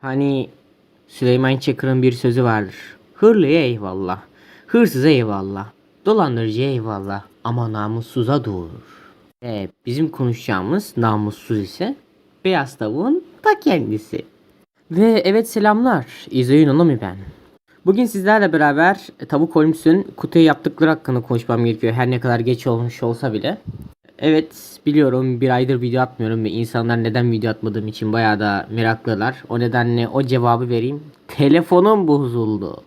Hani Süleyman Çakır'ın bir sözü vardır. Hırlıya eyvallah. Hırsıza eyvallah. Dolandırıcıya eyvallah. Ama namussuza doğurur. Ve bizim konuşacağımız namussuz ise beyaz tavuğun ta kendisi. Ve evet selamlar. İzoyun Onomi ben. Bugün sizlerle beraber e, Tavuk Holmes'un kutuya yaptıkları hakkında konuşmam gerekiyor. Her ne kadar geç olmuş olsa bile. Evet biliyorum bir aydır video atmıyorum ve insanlar neden video atmadığım için bayağı da meraklılar. O nedenle o cevabı vereyim. Telefonum bozuldu.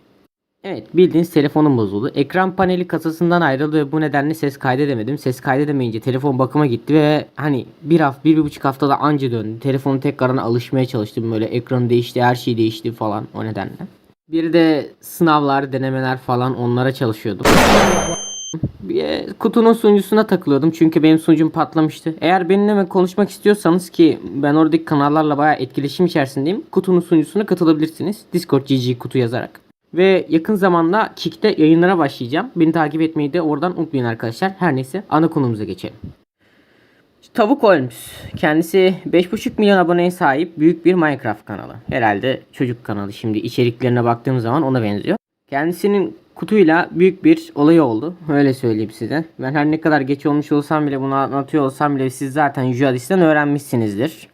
Evet bildiğiniz telefonum bozuldu. Ekran paneli kasasından ayrıldı ve bu nedenle ses kaydedemedim. Ses kaydedemeyince telefon bakıma gitti ve hani bir hafta bir, bir buçuk haftada anca döndü. Telefonu tekrardan alışmaya çalıştım böyle ekranı değişti her şey değişti falan o nedenle. Bir de sınavlar denemeler falan onlara çalışıyordum. Bir kutunun sunucusuna takılıyordum çünkü benim sunucum patlamıştı. Eğer benimle konuşmak istiyorsanız ki ben oradaki kanallarla bayağı etkileşim içerisindeyim. Kutunun sunucusuna katılabilirsiniz. Discord GG kutu yazarak. Ve yakın zamanda Kick'te yayınlara başlayacağım. Beni takip etmeyi de oradan unutmayın arkadaşlar. Her neyse ana konumuza geçelim. Tavuk Holmes. Kendisi 5.5 milyon aboneye sahip büyük bir Minecraft kanalı. Herhalde çocuk kanalı. Şimdi içeriklerine baktığım zaman ona benziyor. Kendisinin kutuyla büyük bir olayı oldu. Öyle söyleyeyim size. Ben her ne kadar geç olmuş olsam bile bunu anlatıyor olsam bile siz zaten Jihadist'ten öğrenmişsinizdir.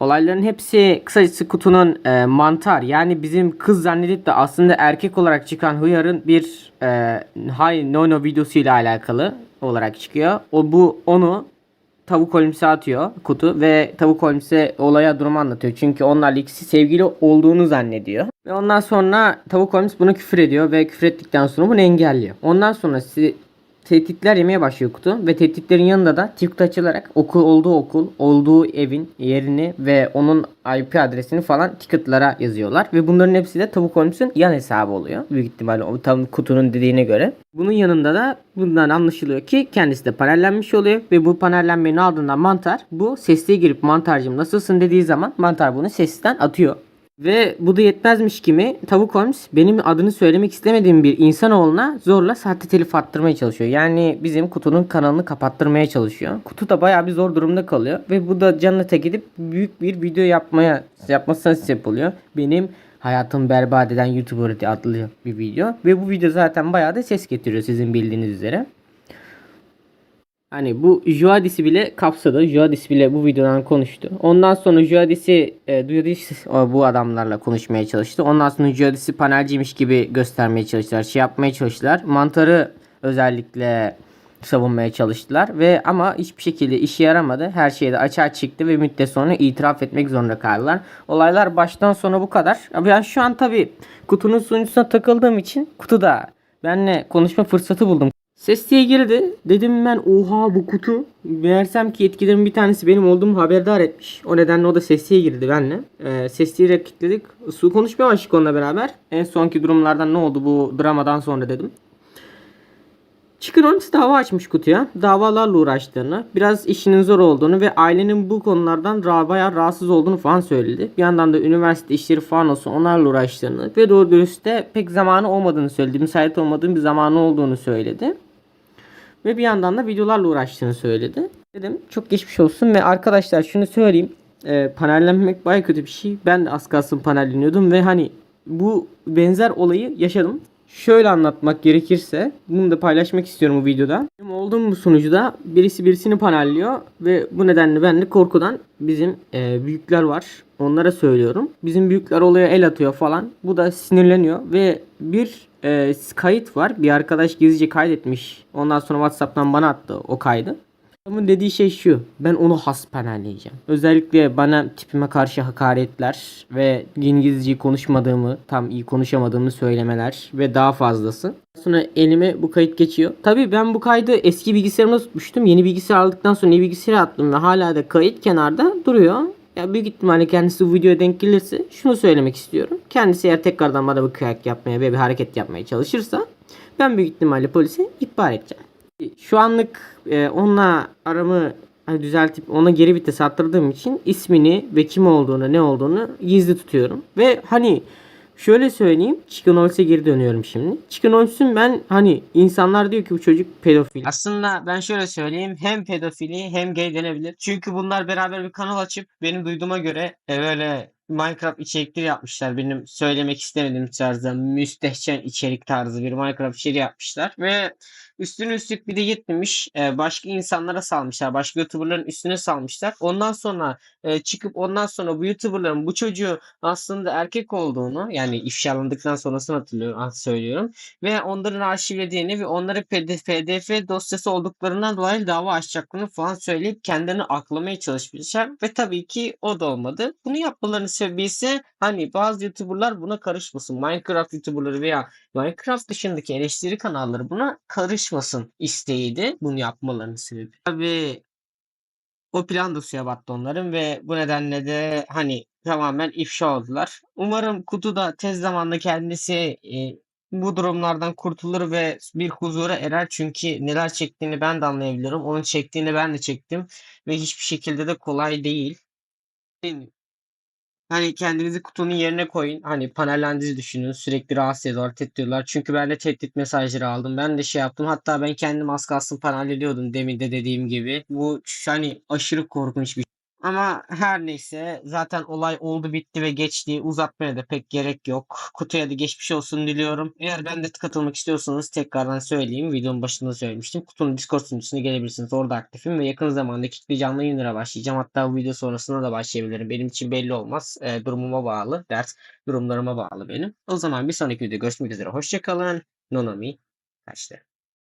Olayların hepsi kısacası kutunun e, mantar yani bizim kız zannedip de aslında erkek olarak çıkan hıyarın bir e, Hay No No videosuyla alakalı olarak çıkıyor. O bu onu Tavuk Holmes'e atıyor kutu ve Tavuk Holmes'e olaya durumu anlatıyor. Çünkü onlarla ikisi sevgili olduğunu zannediyor. Ve ondan sonra Tavuk Holmes buna küfür ediyor ve küfür ettikten sonra bunu engelliyor. Ondan sonra tehditler yemeye başlıyor kutu ve tehditlerin yanında da TikTok açılarak okul olduğu okul, olduğu evin yerini ve onun IP adresini falan ticketlara yazıyorlar ve bunların hepsi de Tavuk Holmes'un yan hesabı oluyor. Büyük ihtimalle o tam kutunun dediğine göre. Bunun yanında da bundan anlaşılıyor ki kendisi de panellenmiş oluyor ve bu panellenmenin ardından mantar bu sesliye girip mantarcım nasılsın dediği zaman mantar bunu sesten atıyor. Ve bu da yetmezmiş gibi Tavuk Holmes benim adını söylemek istemediğim bir insanoğluna zorla sahte telif attırmaya çalışıyor. Yani bizim kutunun kanalını kapattırmaya çalışıyor. Kutu da bayağı bir zor durumda kalıyor. Ve bu da canına tek edip büyük bir video yapmaya yapmasına sebep oluyor. Benim hayatımı berbat eden YouTuber adlı bir video. Ve bu video zaten bayağı da ses getiriyor sizin bildiğiniz üzere. Hani bu Juadis'i bile kapsadı. Juadis bile bu videodan konuştu. Ondan sonra Juadis'i e, Juadis bu adamlarla konuşmaya çalıştı. Ondan sonra Juadis'i panelciymiş gibi göstermeye çalıştılar. Şey yapmaya çalıştılar. Mantarı özellikle savunmaya çalıştılar ve ama hiçbir şekilde işe yaramadı. Her şey de açığa çıktı ve müddet sonra itiraf etmek zorunda kaldılar. Olaylar baştan sona bu kadar. Ben şu an tabi kutunun sunucusuna takıldığım için kutuda benle konuşma fırsatı buldum. Ses diye girdi. Dedim ben oha bu kutu. Meğersem ki yetkilerin bir tanesi benim olduğumu haberdar etmiş. O nedenle o da sesliye girdi benle. Ee, sesliye kilitledik. Su konuşmaya başladık onunla beraber. En sonki durumlardan ne oldu bu dramadan sonra dedim. Chicken Holmes dava açmış kutuya. Davalarla uğraştığını, biraz işinin zor olduğunu ve ailenin bu konulardan bayağı rahatsız olduğunu falan söyledi. Bir yandan da üniversite işleri falan olsun onlarla uğraştığını ve doğru dürüst de pek zamanı olmadığını söyledi. Müsait olmadığım bir zamanı olduğunu söyledi. Ve bir yandan da videolarla uğraştığını söyledi. Dedim çok geçmiş olsun ve arkadaşlar şunu söyleyeyim. E, panellenmek baya kötü bir şey. Ben de az kalsın panelleniyordum ve hani bu benzer olayı yaşadım. Şöyle anlatmak gerekirse bunu da paylaşmak istiyorum bu videoda. Benim olduğum bu sunucuda birisi birisini panelliyor ve bu nedenle ben de korkudan bizim e, büyükler var. Onlara söylüyorum. Bizim büyükler olaya el atıyor falan. Bu da sinirleniyor ve bir e, kayıt var. Bir arkadaş gizlice kaydetmiş. Ondan sonra WhatsApp'tan bana attı o kaydı. Adamın dediği şey şu. Ben onu has panelleyeceğim. Özellikle bana tipime karşı hakaretler ve İngilizceyi konuşmadığımı, tam iyi konuşamadığımı söylemeler ve daha fazlası. Sonra elime bu kayıt geçiyor. Tabii ben bu kaydı eski bilgisayarımda tutmuştum. Yeni bilgisayar aldıktan sonra yeni bilgisayara attım ve hala da kayıt kenarda duruyor. Ya büyük ihtimalle kendisi bu videoya denk gelirse şunu söylemek istiyorum. Kendisi eğer tekrardan bana bir kıyak yapmaya ve bir hareket yapmaya çalışırsa ben büyük ihtimalle polise ihbar edeceğim. Şu anlık e, onunla aramı hani düzeltip ona geri vites attırdığım için ismini ve kim olduğunu ne olduğunu gizli tutuyorum. Ve hani şöyle söyleyeyim Chicken Holmes'e geri dönüyorum şimdi. Chicken Holmes'un ben hani insanlar diyor ki bu çocuk pedofil. Aslında ben şöyle söyleyeyim hem pedofili hem gay denebilir. Çünkü bunlar beraber bir kanal açıp benim duyduğuma göre e, böyle Minecraft içerikleri yapmışlar. Benim söylemek istemediğim tarzda müstehcen içerik tarzı bir Minecraft içeriği yapmışlar. Ve üstüne üstlük bir de yetmemiş. e, başka insanlara salmışlar. Başka YouTuber'ların üstüne salmışlar. Ondan sonra e, çıkıp ondan sonra bu YouTuber'ların bu çocuğu aslında erkek olduğunu yani ifşalandıktan sonrasını hatırlıyorum, ah, söylüyorum. Ve onların arşivlediğini ve onları PDF, dosyası olduklarından dolayı dava açacaklarını falan söyleyip kendilerini aklamaya çalışmışlar. Ve tabii ki o da olmadı. Bunu yapmalarının sebebi ise hani bazı YouTuber'lar buna karışmasın. Minecraft YouTuber'ları veya Minecraft dışındaki eleştiri kanalları buna karışmasın isteğiydi. Bunu yapmalarının sebebi. Tabii o plan da suya battı onların ve bu nedenle de hani tamamen ifşa oldular. Umarım Kutu da tez zamanda kendisi e, bu durumlardan kurtulur ve bir huzura erer. Çünkü neler çektiğini ben de anlayabiliyorum. Onun çektiğini ben de çektim ve hiçbir şekilde de kolay değil. Hani kendinizi kutunun yerine koyun. Hani panellendiğinizi düşünün. Sürekli rahatsız ediyorlar, tehdit Çünkü ben de tehdit mesajları aldım. Ben de şey yaptım. Hatta ben kendim az kalsın panelliyordum demin de dediğim gibi. Bu hani aşırı korkunç bir. Ama her neyse zaten olay oldu bitti ve geçti. Uzatmaya da pek gerek yok. Kutuya da geçmiş olsun diliyorum. Eğer ben de katılmak istiyorsanız tekrardan söyleyeyim. Videonun başında söylemiştim. Kutunun Discord sunucusuna gelebilirsiniz. Orada aktifim ve yakın zamanda kitle canlı yayınlara başlayacağım. Hatta bu video sonrasında da başlayabilirim. Benim için belli olmaz. E, durumuma bağlı. Ders durumlarıma bağlı benim. O zaman bir sonraki videoda görüşmek üzere. Hoşçakalın. Nonami kaçtı.